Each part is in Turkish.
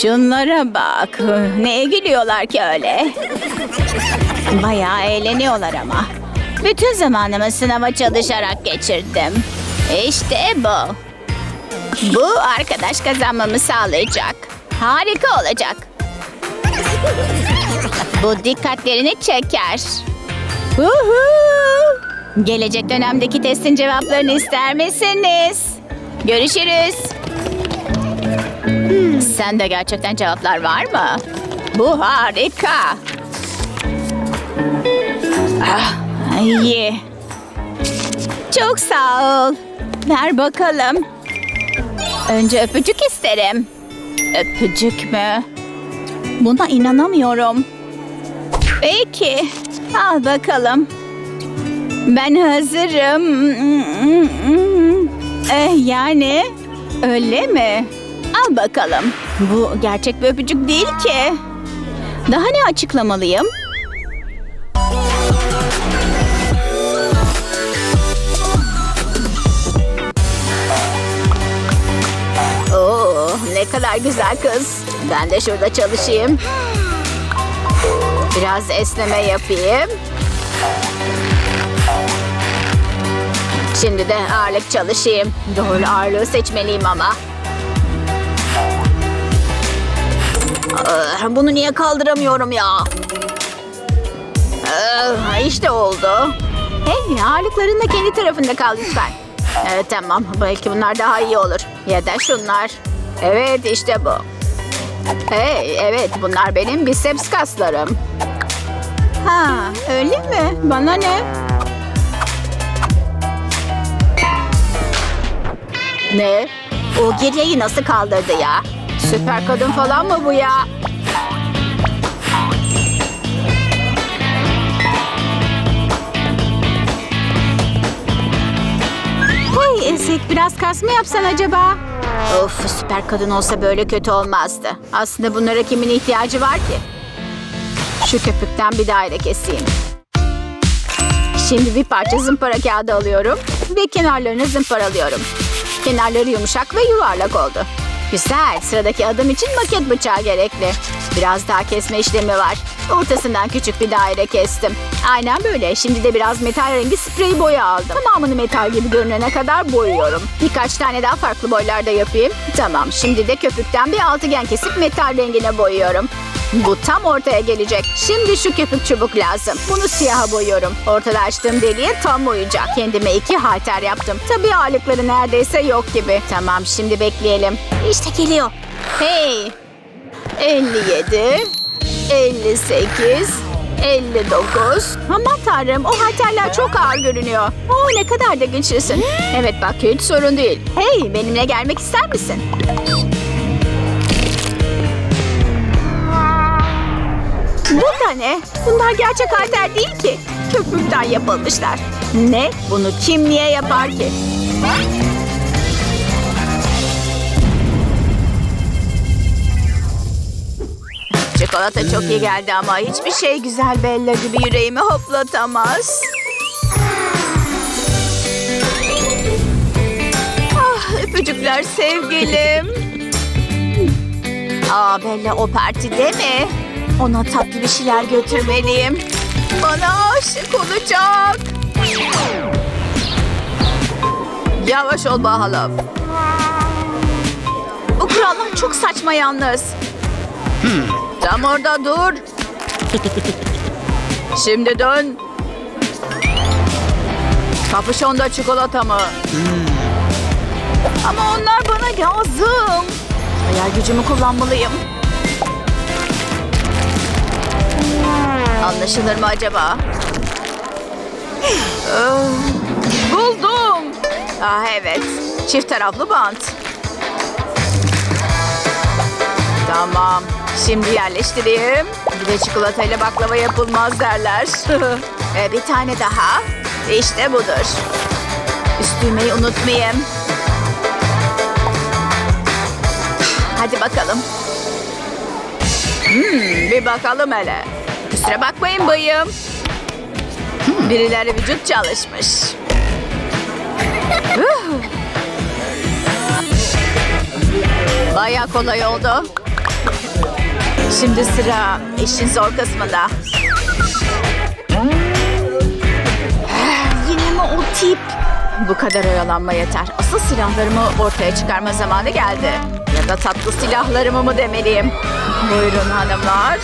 Şunlara bak. Neye gülüyorlar ki öyle? Bayağı eğleniyorlar ama. Bütün zamanımı sınava çalışarak geçirdim. İşte bu. Bu arkadaş kazanmamı sağlayacak. Harika olacak. Bu dikkatlerini çeker. Uhu! Gelecek dönemdeki testin cevaplarını ister misiniz? Görüşürüz. Sende gerçekten cevaplar var mı? Bu harika. Ah, iyi. Çok sağ ol. Ver bakalım. Önce öpücük isterim. Öpücük mü? Buna inanamıyorum. Peki. Al bakalım. Ben hazırım. Eh, yani öyle mi? Al bakalım. Bu gerçek bir öpücük değil ki. Daha ne açıklamalıyım? Oo, ne kadar güzel kız. Ben de şurada çalışayım. Biraz esneme yapayım. Şimdi de ağırlık çalışayım. Doğru ağırlığı seçmeliyim ama. Bunu niye kaldıramıyorum ya? Ah, İşte oldu. Hey ağırlıkların da kendi tarafında kal lütfen. Evet tamam belki bunlar daha iyi olur. Ya da şunlar. Evet işte bu. Hey evet bunlar benim biceps kaslarım. Ha öyle mi? Bana ne? Ne? O geriyeyi nasıl kaldırdı ya? Süper kadın falan mı bu ya? Hey Ezik biraz kas mı yapsan acaba? Of süper kadın olsa böyle kötü olmazdı. Aslında bunlara kimin ihtiyacı var ki? Şu köpükten bir daire keseyim. Şimdi bir parça zımpara kağıdı alıyorum ve kenarlarını zımparalıyorum. Kenarları yumuşak ve yuvarlak oldu. Güzel. Sıradaki adım için maket bıçağı gerekli. Biraz daha kesme işlemi var. Ortasından küçük bir daire kestim. Aynen böyle. Şimdi de biraz metal rengi sprey boya aldım. Tamamını metal gibi görünene kadar boyuyorum. Birkaç tane daha farklı boylarda yapayım. Tamam. Şimdi de köpükten bir altıgen kesip metal rengine boyuyorum. Bu tam ortaya gelecek. Şimdi şu köpük çubuk lazım. Bunu siyaha boyuyorum. Ortada açtığım deliğe tam uyacak. Kendime iki halter yaptım. Tabii ağırlıkları neredeyse yok gibi. Tamam şimdi bekleyelim. İşte geliyor. Hey. 57. 58. 59. Aman tanrım o halterler çok ağır görünüyor. Oo ne kadar da güçlüsün. Evet bak hiç sorun değil. Hey benimle gelmek ister misin? Bu da ne? Bunlar gerçek halter değil ki. Köpükten yapılmışlar. Ne? Bunu kim niye yapar ki? Çikolata çok iyi geldi ama hiçbir şey güzel Bella gibi yüreğimi hoplatamaz. Ah öpücükler sevgilim. Aa Bella o partide mi? Ona tatlı bir şeyler götürmeliyim. Bana aşık olacak. Yavaş ol bakalım. Bu kurallar çok saçma yalnız. Tam orada dur. Şimdi dön. Kapüşonda çikolata mı? Ama onlar bana lazım. Hayal gücümü kullanmalıyım. Anlaşılır mı acaba? Buldum. Ah evet. Çift taraflı bant. Tamam. Şimdi yerleştireyim. Bir de çikolatayla baklava yapılmaz derler. Ee, bir tane daha. İşte budur. Üstümeyi unutmayayım. Hadi bakalım. Hmm, bir bakalım hele. Kusura bakmayın bayım. Birileri vücut çalışmış. Bayağı kolay oldu. Şimdi sıra işin zor kısmında. Yine mi o tip? Bu kadar oyalanma yeter. Asıl silahlarımı ortaya çıkarma zamanı geldi. Ya da tatlı silahlarımı mı demeliyim? Buyurun hanımlar.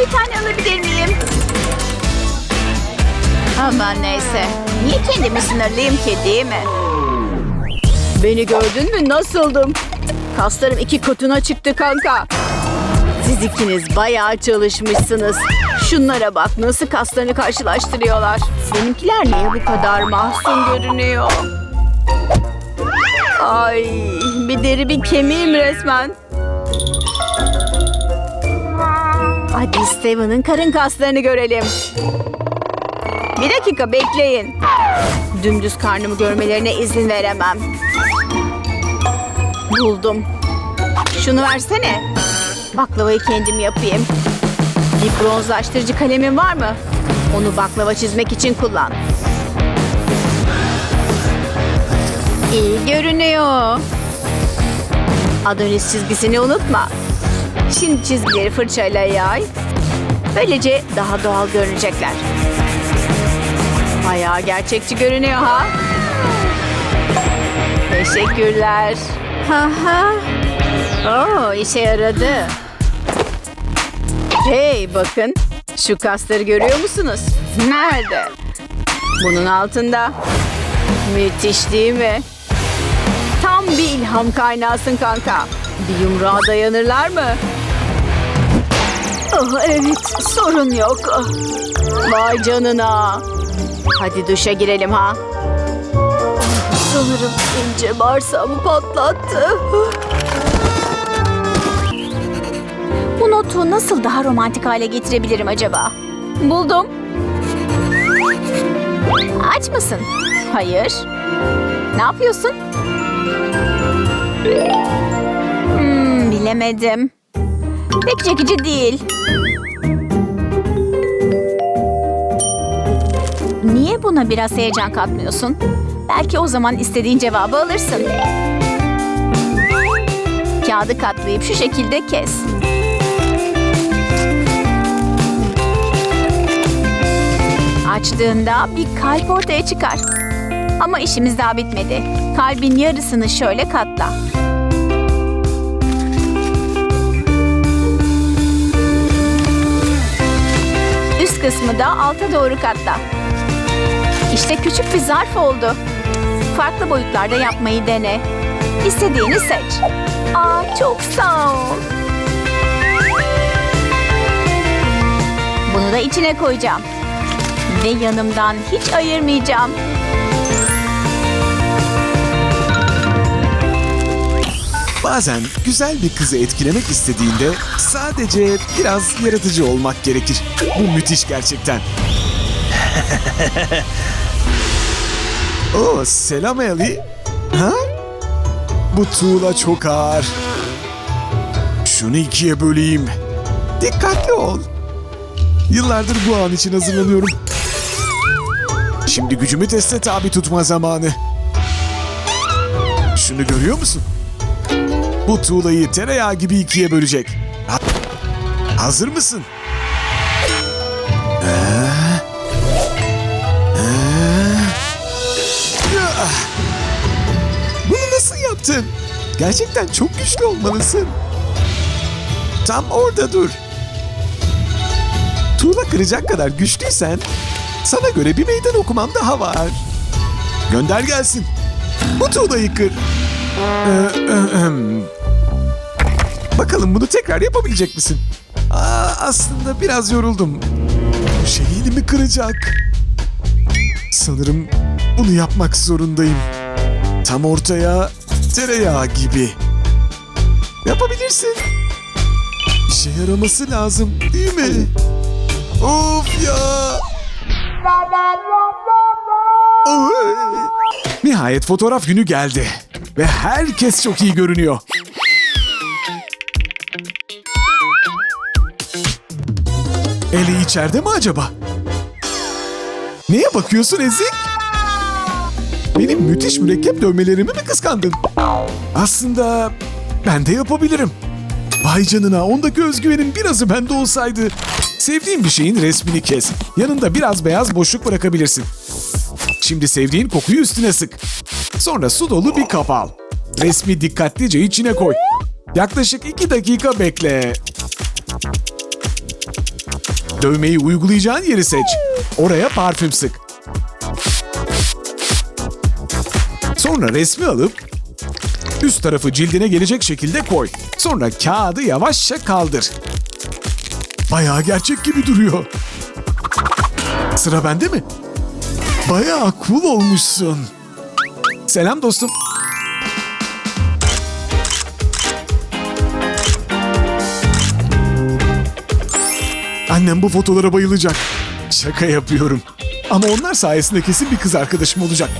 Bir tane alabilir miyim? Aman neyse. Niye kendimi sınırlayayım ki değil mi? Beni gördün mü nasıldım? Kaslarım iki katına çıktı kanka. Siz ikiniz bayağı çalışmışsınız. Şunlara bak nasıl kaslarını karşılaştırıyorlar. Benimkiler niye bu kadar mahzun görünüyor? Ay bir deri bir kemiğim resmen. Hadi Steven'ın karın kaslarını görelim. Bir dakika bekleyin. Dümdüz karnımı görmelerine izin veremem. Buldum. Şunu versene. Baklavayı kendim yapayım. Bir bronzlaştırıcı kalemin var mı? Onu baklava çizmek için kullan. İyi görünüyor. Adonis çizgisini unutma. Şimdi çizgileri fırçayla yay. Böylece daha doğal görünecekler. Bayağı gerçekçi görünüyor ha. Teşekkürler. Ha ha. Oo, işe yaradı. Hey bakın. Şu kasları görüyor musunuz? Nerede? Bunun altında. Müthiş değil mi? Tam bir ilham kaynağısın kanka. Bir yumruğa dayanırlar mı? Oh, evet, sorun yok. Vay canına. Hadi duşa girelim ha. Sanırım ince bağırsağımı patlattı. Bu notu nasıl daha romantik hale getirebilirim acaba? Buldum. Aç mısın? Hayır. Ne yapıyorsun? Hmm, bilemedim. Pek çekici değil. Niye buna biraz heyecan katmıyorsun? Belki o zaman istediğin cevabı alırsın. Kağıdı katlayıp şu şekilde kes. Açtığında bir kalp ortaya çıkar. Ama işimiz daha bitmedi. Kalbin yarısını şöyle katla. Kısmı da alta doğru katla. İşte küçük bir zarf oldu. Farklı boyutlarda yapmayı dene. İstediğini seç. Aa çok sağ ol. Bunu da içine koyacağım. Ve yanımdan hiç ayırmayacağım. Bazen güzel bir kızı etkilemek istediğinde sadece biraz yaratıcı olmak gerekir. Bu müthiş gerçekten. Oo, selam Ellie. Ha? Bu tuğla çok ağır. Şunu ikiye böleyim. Dikkatli ol. Yıllardır bu an için hazırlanıyorum. Şimdi gücümü teste tabi tutma zamanı. Şunu görüyor musun? Bu tuğlayı tereyağı gibi ikiye bölecek. Ha- Hazır mısın? Ee? Ee? Bunu nasıl yaptın? Gerçekten çok güçlü olmalısın. Tam orada dur. Tuğla kıracak kadar güçlüysen sana göre bir meydan okumam daha var. Gönder gelsin. Bu tuğlayı kır. Ee. Bakalım bunu tekrar yapabilecek misin? Aa, aslında biraz yoruldum. Bu şey elimi kıracak. Sanırım bunu yapmak zorundayım. Tam ortaya tereyağı gibi. Yapabilirsin. İşe yaraması lazım değil mi? Of ya. Nihayet fotoğraf günü geldi. Ve herkes çok iyi görünüyor. Eli içeride mi acaba? Neye bakıyorsun Ezik? Benim müthiş mürekkep dövmelerimi mi kıskandın? Aslında ben de yapabilirim. Vay canına ondaki özgüvenin birazı bende olsaydı. Sevdiğin bir şeyin resmini kes. Yanında biraz beyaz boşluk bırakabilirsin. Şimdi sevdiğin kokuyu üstüne sık. Sonra su dolu bir kap al. Resmi dikkatlice içine koy. Yaklaşık 2 dakika bekle. Dövmeyi uygulayacağın yeri seç. Oraya parfüm sık. Sonra resmi alıp üst tarafı cildine gelecek şekilde koy. Sonra kağıdı yavaşça kaldır. Bayağı gerçek gibi duruyor. Sıra bende mi? Bayağı cool olmuşsun. Selam dostum. Annem bu fotolara bayılacak. Şaka yapıyorum. Ama onlar sayesinde kesin bir kız arkadaşım olacak.